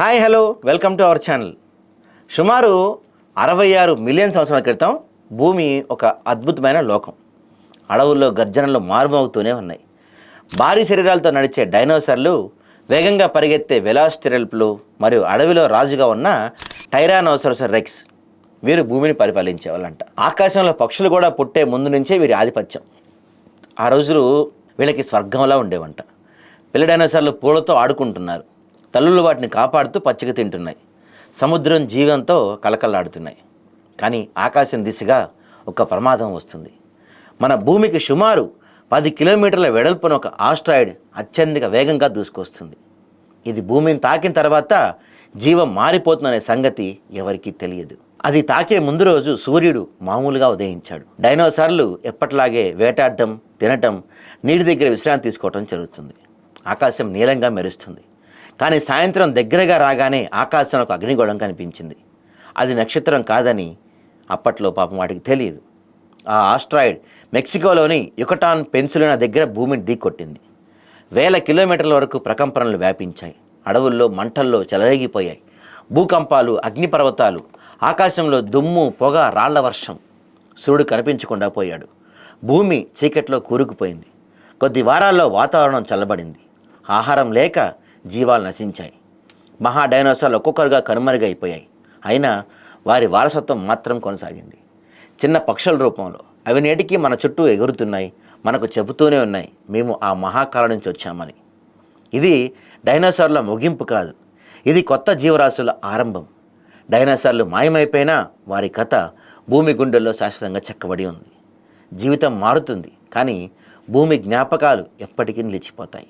Hi hello. Welcome to our channel. సుమారు అరవై ఆరు మిలియన్ సంవత్సరాల క్రితం భూమి ఒక అద్భుతమైన లోకం. అడవుల్లో గర్జనలు మారుమోగుతూనే ఉన్నాయి. భారీ శరీరాలతో నడిచే డైనోసర్లు వేగంగా పరిగెత్తే వెలాస్టిరల్పులు మరియు అడవిలో రాజుగా ఉన్న టైరానోసరస్ రెక్స్ వీరు భూమిని పరిపాలించేవాళ్ళంట. ఆకాశంలో పక్షులు కూడా పుట్టే ముందు నుంచే వీరి ఆధిపత్యం. ఆ రోజులు వీళ్ళకి స్వర్గంలా ఉండేవంట. పిల్ల డైనోసార్లు పూలతో ఆడుకుంటున్నారు. తల్లులు వాటిని కాపాడుతూ పచ్చిక తింటున్నాయి. సముద్రం జీవంతో కలకల్లాడుతున్నాయి కానీ ఆకాశం దిశగా ఒక ప్రమాదం వస్తుంది. మన భూమికి సుమారు పది కిలోమీటర్ల వెడల్పున ఒక ఆస్ట్రాయిడ్ అత్యధిక వేగంగా దూసుకొస్తుంది. ఇది భూమిని తాకిన తర్వాత జీవం మారిపోతుందనే సంగతి ఎవరికీ తెలియదు. అది తాకే ముందు రోజు సూర్యుడు మామూలుగా ఉదయించాడు. డైనోసార్లు ఎప్పట్లాగే వేటాడటం తినటం నీటి దగ్గర విశ్రాంతి తీసుకోవటం జరుగుతుంది. ఆకాశం నీలంగా మెరుస్తుంది. కానీ సాయంత్రం దగ్గరగా రాగానే ఆకాశంలో ఒక అగ్నిగోళం కనిపించింది. అది నక్షత్రం కాదని అప్పట్లో పాపం వాటికి తెలియదు. ఆ ఆస్ట్రాయిడ్ మెక్సికోలోని యుకటాన్ పెన్సిలినా దగ్గర భూమిని ఢీకొట్టింది. వేల కిలోమీటర్ల వరకు ప్రకంపనలు వ్యాపించాయి. అడవుల్లో మంటల్లో చెలరేగిపోయాయి. భూకంపాలు అగ్నిపర్వతాలు ఆకాశంలో దుమ్ము పొగ రాళ్ళ వర్షం సూర్యుడు కనిపించకుండా పోయాడు. భూమి చీకట్లో కూరుకుపోయింది. కొద్ది వారాల్లో వాతావరణం చల్లబడింది. ఆహారం లేక జీవాలు నశించాయి. మహా డైనోసార్లు ఒక్కొక్కరుగా కనుమరుగైపోయాయి అయినా వారి వారసత్వం మాత్రం కొనసాగింది. చిన్న పక్షుల రూపంలో అవి నేటికి మన చుట్టూ ఎగురుతున్నాయి మనకు చెబుతూనే ఉన్నాయి మేము ఆ మహాకాలం నుంచి వచ్చామని. ఇది డైనోసార్ల ముగింపు కాదు ఇది కొత్త జీవరాశుల ఆరంభం. డైనోసార్లు మాయమైపోయినా వారి కథ భూమి గుండెల్లో శాశ్వతంగా చెక్కబడి ఉంది. జీవితం మారుతుంది కానీ భూమి జ్ఞాపకాలు ఎప్పటికీ నిలిచిపోతాయి.